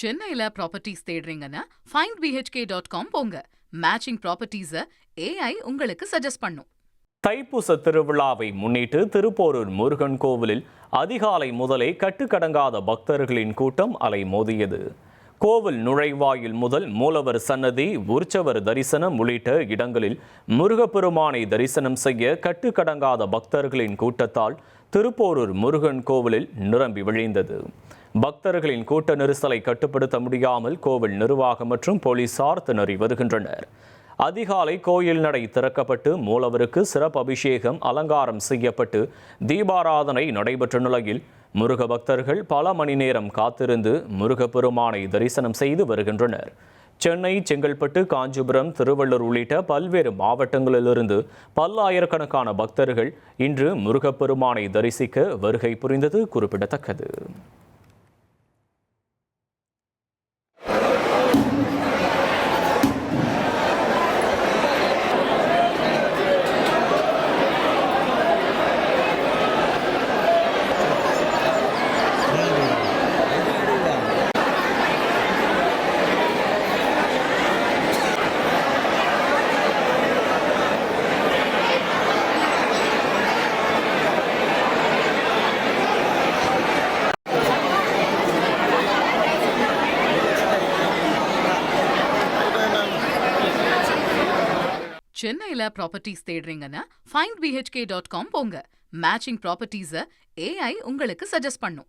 சென்னையில ப்ராப்பர்ட்டிஸ் தேடுறீங்கன்னா find BHK dot com போங்க மேட்சிங் ப்ராப்பர்ட்டிஸை ஏஐ உங்களுக்கு சஜஸ்ட் பண்ணும். தைப்பூச திருவிழாவை முன்னிட்டு திருப்போரூர் முருகன் கோவிலில் அதிகாலை முதலே கட்டுக்கடங்காத பக்தர்களின் கூட்டம் அலைமோதியது. கோவில் நுழைவாயில் முதல் மூலவர் சன்னதி உற்சவர் தரிசனம் உள்ளிட்ட இடங்களில் முருகப்பெருமானை தரிசனம் செய்ய கட்டுக்கடங்காத பக்தர்களின் கூட்டத்தால் திருப்போரூர் முருகன் கோவிலில் நிரம்பி விழிந்தது. பக்தர்களின் கூட்ட நெரிசலை கட்டுப்படுத்த முடியாமல் கோவில் நிர்வாகம் மற்றும் போலீசார் திணறி வருகின்றனர். அதிகாலை கோயில் நடை திறக்கப்பட்டு மூலவருக்கு சிறப்பு அபிஷேகம் அலங்காரம் செய்யப்பட்டு தீபாராதனை நடைபெற்ற நிலையில் முருக பக்தர்கள் பல மணி நேரம் காத்திருந்து முருகப்பெருமானை தரிசனம் செய்து வருகின்றனர். சென்னை செங்கல்பட்டு காஞ்சிபுரம் திருவள்ளூர் உள்ளிட்ட பல்வேறு மாவட்டங்களிலிருந்து பல்லாயிரக்கணக்கான பக்தர்கள் இன்று முருகப்பெருமானை தரிசிக்க வருகை புரிந்தது குறிப்பிடத்தக்கது. சென்னையில ப்ராப்பர்ட்டிஸ் தேடுறீங்கன்னா ஃபைண்ட் பிஹெச்கே டாட் காம் போங்க மேட்சிங் ப்ராப்பர்ட்டிஸை ஏஐ உங்களுக்கு சஜஸ்ட் பண்ணும்.